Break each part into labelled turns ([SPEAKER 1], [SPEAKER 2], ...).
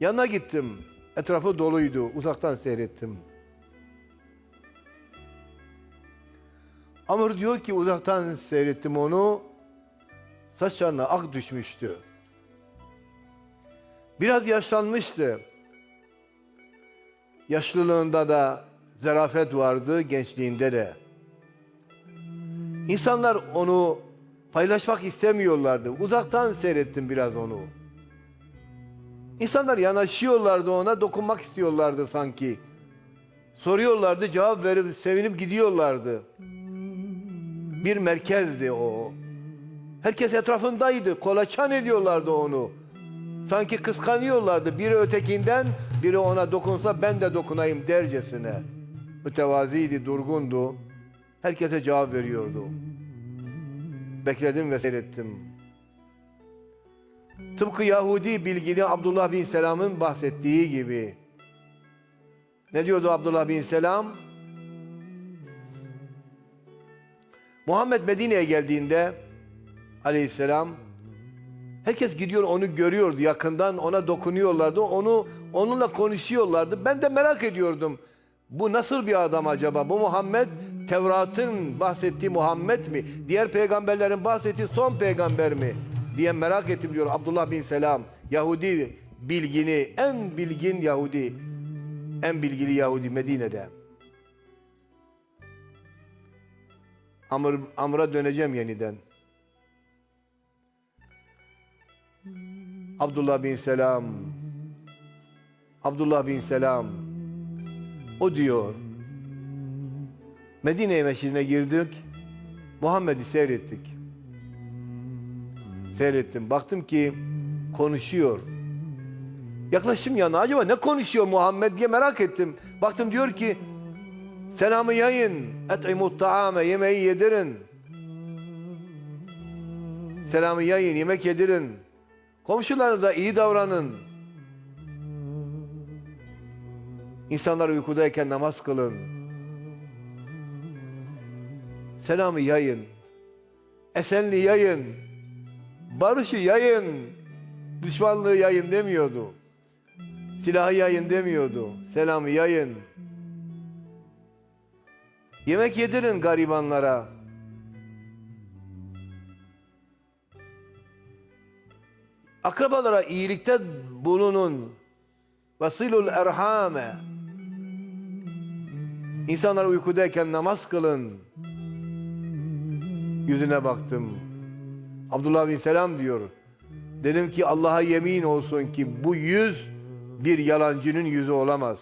[SPEAKER 1] Yanına gittim. Etrafı doluydu. Uzaktan seyrettim. Amr diyor ki uzaktan seyrettim onu. Saçlarına ak düşmüştü. Biraz yaşlanmıştı. Yaşlılığında da zarafet vardı, gençliğinde de. İnsanlar onu paylaşmak istemiyorlardı. Uzaktan seyrettim biraz onu. İnsanlar yanaşıyorlardı ona, dokunmak istiyorlardı sanki. Soruyorlardı, cevap verip sevinip gidiyorlardı. Bir merkezdi o. Herkes etrafındaydı, kolaçan ediyorlardı onu. Sanki kıskanıyorlardı. Biri ötekinden, biri ona dokunsa ben de dokunayım dercesine. Mütevaziydi, durgundu. Herkese cevap veriyordu. Bekledim ve seyrettim. Tıpkı Yahudi bilgili Abdullah bin Selam'ın bahsettiği gibi. Ne diyordu Abdullah bin Selam? Muhammed Medine'ye geldiğinde aleyhisselam herkes gidiyor onu görüyordu yakından ona dokunuyorlardı onu onunla konuşuyorlardı ben de merak ediyordum bu nasıl bir adam acaba bu Muhammed Tevrat'ın bahsettiği Muhammed mi diğer peygamberlerin bahsettiği son peygamber mi diye merak ettim diyor Abdullah bin Selam Yahudi bilgini en bilgin Yahudi en bilgili Yahudi Medine'de Amr, Amr'a döneceğim yeniden. Abdullah bin Selam. Abdullah bin Selam. O diyor. Medine meşrine girdik. Muhammed'i seyrettik. Seyrettim. Baktım ki konuşuyor. Yaklaştım yanına. Acaba ne konuşuyor Muhammed diye merak ettim. Baktım diyor ki Selamı yayın. Et'imut ta'ame. Yemeği yedirin. Selamı yayın. Yemek yedirin. Komşularınıza iyi davranın. İnsanlar uykudayken namaz kılın. Selamı yayın. Esenliği yayın. Barışı yayın. Düşmanlığı yayın demiyordu. Silahı yayın demiyordu. Selamı yayın. Yemek yedirin garibanlara. Akrabalara iyilikte bulunun. Vasilul erhame. İnsanlar uykudayken namaz kılın. Yüzüne baktım. Abdullah bin Selam diyor. Dedim ki Allah'a yemin olsun ki bu yüz bir yalancının yüzü olamaz.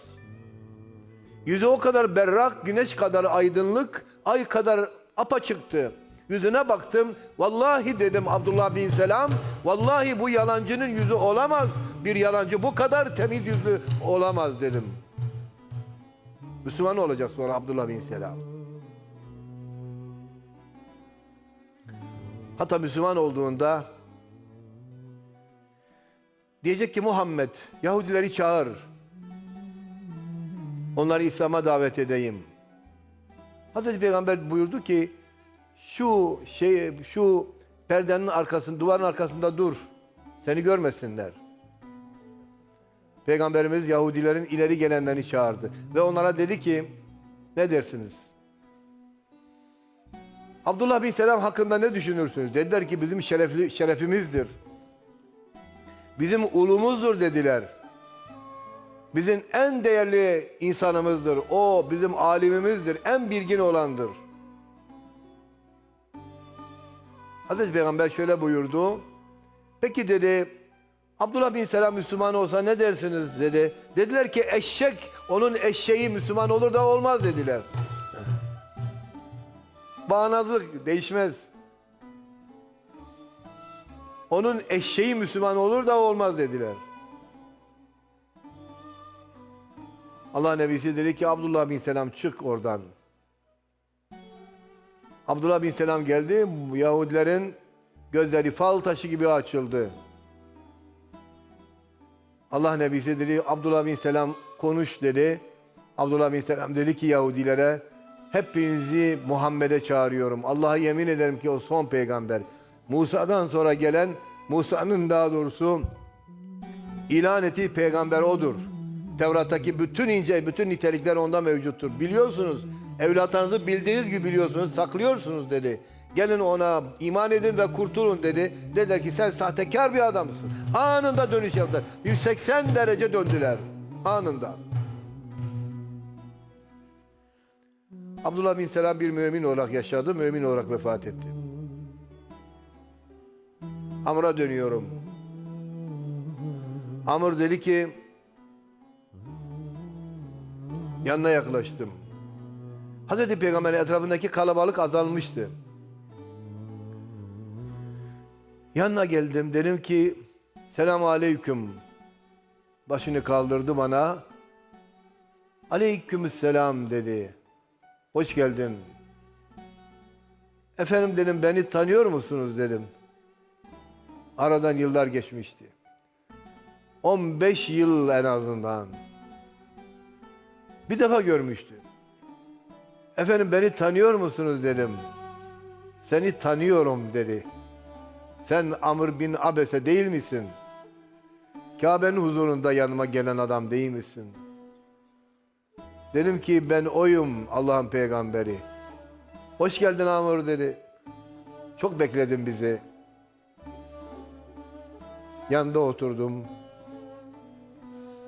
[SPEAKER 1] Yüzü o kadar berrak, güneş kadar aydınlık, ay kadar apaçıktı. Yüzüne baktım, vallahi dedim Abdullah bin Selam, vallahi bu yalancının yüzü olamaz. Bir yalancı bu kadar temiz yüzlü olamaz dedim. Müslüman olacak sonra Abdullah bin Selam. Hatta Müslüman olduğunda diyecek ki Muhammed Yahudileri çağır. Onları İslam'a davet edeyim. Hazreti Peygamber buyurdu ki şu şey şu perdenin arkasında duvarın arkasında dur. Seni görmesinler. Peygamberimiz Yahudilerin ileri gelenlerini çağırdı ve onlara dedi ki ne dersiniz? Abdullah bin Selam hakkında ne düşünürsünüz? Dediler ki bizim şerefli şerefimizdir. Bizim ulumuzdur dediler. Bizim en değerli insanımızdır. O bizim alimimizdir. En bilgin olandır. Hazreti Peygamber şöyle buyurdu. Peki dedi Abdullah bin Selam Müslüman olsa ne dersiniz dedi. Dediler ki eşek onun eşeği Müslüman olur da olmaz dediler. Bağnazlık değişmez. Onun eşeği Müslüman olur da olmaz dediler. Allah Nebisi dedi ki Abdullah bin Selam çık oradan. Abdullah bin Selam geldi. Yahudilerin gözleri fal taşı gibi açıldı. Allah Nebisi dedi Abdullah bin Selam konuş dedi. Abdullah bin Selam dedi ki Yahudilere hepinizi Muhammed'e çağırıyorum. Allah'a yemin ederim ki o son peygamber. Musa'dan sonra gelen Musa'nın daha doğrusu ilan ettiği peygamber odur. Tevrat'taki bütün ince, bütün nitelikler onda mevcuttur. Biliyorsunuz, evlatlarınızı bildiğiniz gibi biliyorsunuz, saklıyorsunuz dedi. Gelin ona iman edin ve kurtulun dedi. Dediler ki sen sahtekar bir adamsın. Anında dönüş yaptılar. 180 derece döndüler. Anında. Abdullah bin Selam bir mümin olarak yaşadı, mümin olarak vefat etti. Amr'a dönüyorum. Amr dedi ki yanına yaklaştım. Hazreti Peygamber'in etrafındaki kalabalık azalmıştı. Yanına geldim dedim ki selam aleyküm. Başını kaldırdı bana. Aleykümselam dedi. Hoş geldin. Efendim dedim beni tanıyor musunuz dedim. Aradan yıllar geçmişti. 15 yıl en azından. Bir defa görmüştü. Efendim beni tanıyor musunuz dedim. Seni tanıyorum dedi. Sen Amr bin Abese değil misin? Kabe'nin huzurunda yanıma gelen adam değil misin? Dedim ki ben oyum Allah'ın peygamberi. Hoş geldin Amr dedi. Çok bekledin bizi. Yanında oturdum.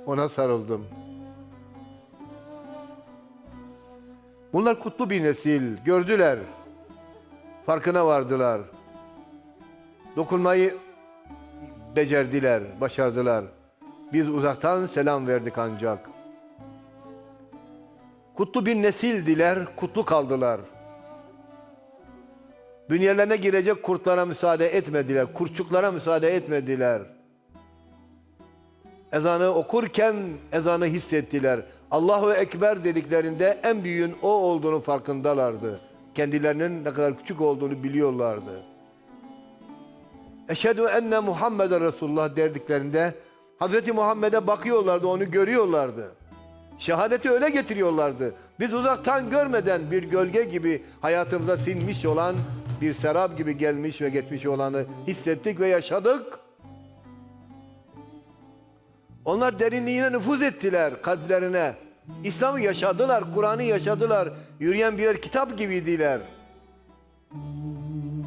[SPEAKER 1] Ona sarıldım. Bunlar kutlu bir nesil. Gördüler. Farkına vardılar. Dokunmayı becerdiler, başardılar. Biz uzaktan selam verdik ancak. Kutlu bir nesildiler, kutlu kaldılar. Bünyelerine girecek kurtlara müsaade etmediler, kurçuklara müsaade etmediler. Ezanı okurken ezanı hissettiler. Allahu Ekber dediklerinde en büyüğün o olduğunu farkındalardı. Kendilerinin ne kadar küçük olduğunu biliyorlardı. Eşhedü enne Muhammeden Resulullah derdiklerinde Hazreti Muhammed'e bakıyorlardı, onu görüyorlardı. Şehadeti öyle getiriyorlardı. Biz uzaktan görmeden bir gölge gibi hayatımıza sinmiş olan bir serap gibi gelmiş ve geçmiş olanı hissettik ve yaşadık. Onlar derinliğine nüfuz ettiler kalplerine. İslam'ı yaşadılar, Kur'an'ı yaşadılar. Yürüyen birer kitap gibiydiler.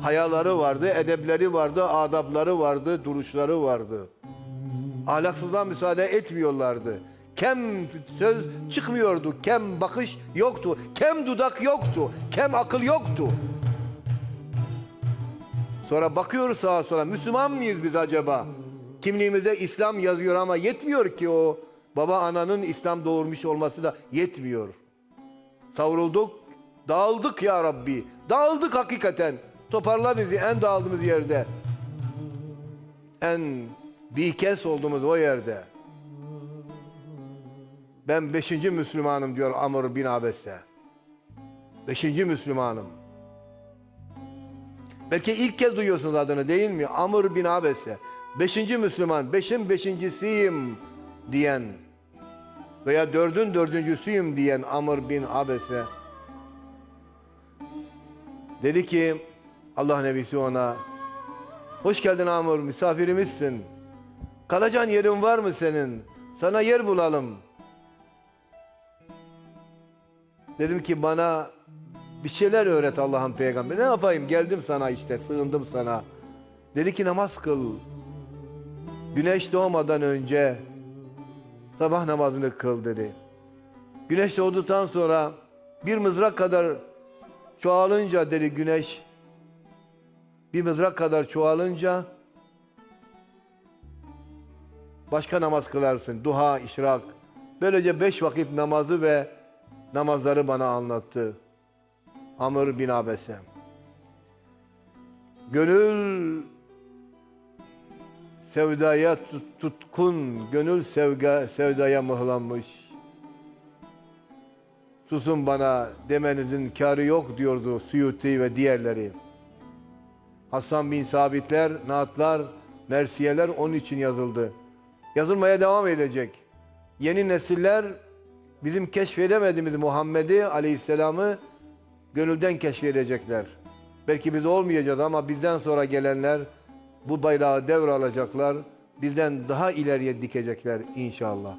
[SPEAKER 1] Hayaları vardı, edepleri vardı, adabları vardı, duruşları vardı. Ahlaksızlığa müsaade etmiyorlardı. Kem söz çıkmıyordu, kem bakış yoktu, kem dudak yoktu, kem akıl yoktu. Sonra bakıyoruz sağa sola, Müslüman mıyız biz acaba? Kimliğimize İslam yazıyor ama yetmiyor ki o baba ananın İslam doğurmuş olması da yetmiyor. Savrulduk, dağıldık ya Rabbi. Dağıldık hakikaten. Toparla bizi en dağıldığımız yerde. En bikes olduğumuz o yerde. Ben beşinci Müslümanım diyor Amr bin Abese. Beşinci Müslümanım. Belki ilk kez duyuyorsunuz adını değil mi? Amr bin Abese. Beşinci Müslüman, beşin beşincisiyim diyen veya dördün dördüncüsüyüm diyen Amr bin Abese. Dedi ki Allah Nebisi ona Hoş geldin Amr misafirimizsin. Kalacağın yerin var mı senin? Sana yer bulalım. Dedim ki bana bir şeyler öğret Allah'ın peygamberi. Ne yapayım? Geldim sana işte, sığındım sana. Dedi ki namaz kıl. Güneş doğmadan önce sabah namazını kıl dedi. Güneş doğduktan sonra bir mızrak kadar çoğalınca dedi güneş bir mızrak kadar çoğalınca başka namaz kılarsın. Duha, işrak. Böylece beş vakit namazı ve namazları bana anlattı. Amr bin Abese. Gönül sevdaya tut- tutkun, gönül sevga, sevdaya mıhlanmış. Susun bana demenizin kârı yok diyordu Suyuti ve diğerleri. Hasan bin Sabitler, naatlar, mersiyeler onun için yazıldı. Yazılmaya devam edecek. Yeni nesiller bizim keşfedemediğimiz Muhammed'i aleyhisselamı gönülden keşfedecekler. Belki biz olmayacağız ama bizden sonra gelenler bu bayrağı devralacaklar. bizden daha ileriye dikecekler inşallah.